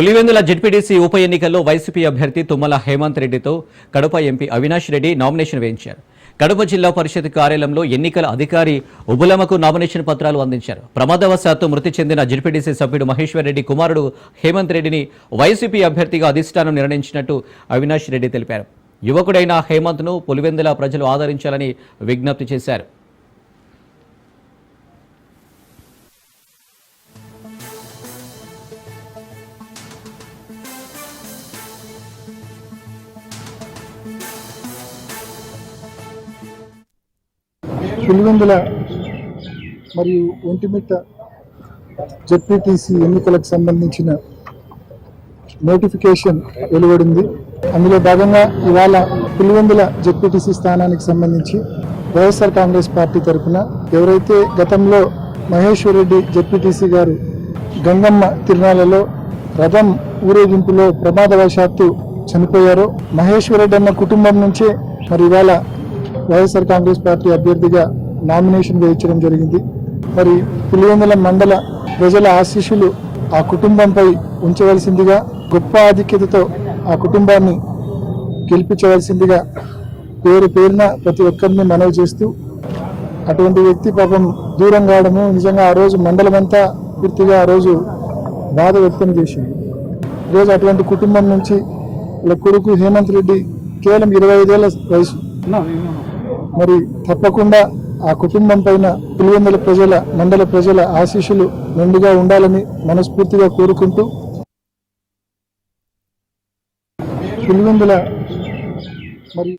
Pulivendula ZPTC ఉప ఎన్నికల్లో YCP అభ్యర్థి తుమ్మల హేమంత్ రెడ్డితో కడప ఎంపీ అవినాష్ రెడ్డి నామినేషన్ వేయించారు. కడప జిల్లా పరిషత్ కార్యాలయంలో ఎన్నికల అధికారి ఉబులమకు నామినేషన్ పత్రాలు అందించారు. ప్రమాదవశాత్తు మృతి చెందిన జడ్పీటీసీ సభ్యుడు మహేశ్వర్ రెడ్డి కుమారుడు హేమంత్ రెడ్డిని వైసీపీ అభ్యర్థిగా అధిష్టానం నిర్ణయించినట్టు అవినాష్ రెడ్డి తెలిపారు. యువకుడైన హేమంత్ను పులివెందుల ప్రజలు ఆదరించాలని విజ్ఞప్తి చేశారు. పులివెందుల మరియు ఒంటిమిట్ట జెడ్పీటీసీ ఎన్నికలకు సంబంధించిన నోటిఫికేషన్ వెలువడింది. అందులో భాగంగా ఇవాళ పులివెందుల జెడ్పీటీసీ స్థానానికి సంబంధించి వైఎస్ఆర్ కాంగ్రెస్ పార్టీ తరఫున ఎవరైతే గతంలో మహేశ్వర్ రెడ్డి జెడ్పీటీసీ గారు గంగమ్మ తిరునాళ్ళలో రథం ఊరేగింపులో ప్రమాదవశాత్తు చనిపోయారో మహేశ్వర్ రెడ్డి అన్న కుటుంబం నుంచే మరి ఇవాళ వైఎస్ఆర్ కాంగ్రెస్ పార్టీ అభ్యర్థిగా నామినేషన్ వేయించడం జరిగింది. మరి పులివెందుల మండల ప్రజల ఆశీస్సులు ఆ కుటుంబంపై ఉంచవలసిందిగా గొప్ప ఆధిక్యతతో ఆ కుటుంబాన్ని గెలిపించవలసిందిగా పేరు పేరున ప్రతి ఒక్కరిని మనవి చేస్తూ అటువంటి వ్యక్తి పాపం దూరం కావడము నిజంగా ఆ రోజు మండలం అంతా పూర్తిగా ఆ రోజు బాధ వ్యక్తం చేసింది. ఈరోజు అటువంటి కుటుంబం నుంచి వాళ్ళ కొడుకు హేమంత్ రెడ్డి కేవలం ఇరవై ఐదేళ్ళ వయసు. మరి తప్పకుండా ఆ కుటుంబం పైన పులివెందుల ప్రజల మండల ప్రజల ఆశీస్సులు మెండుగా ఉండాలని మనస్ఫూర్తిగా కోరుకుంటూ పులివెందుల మరి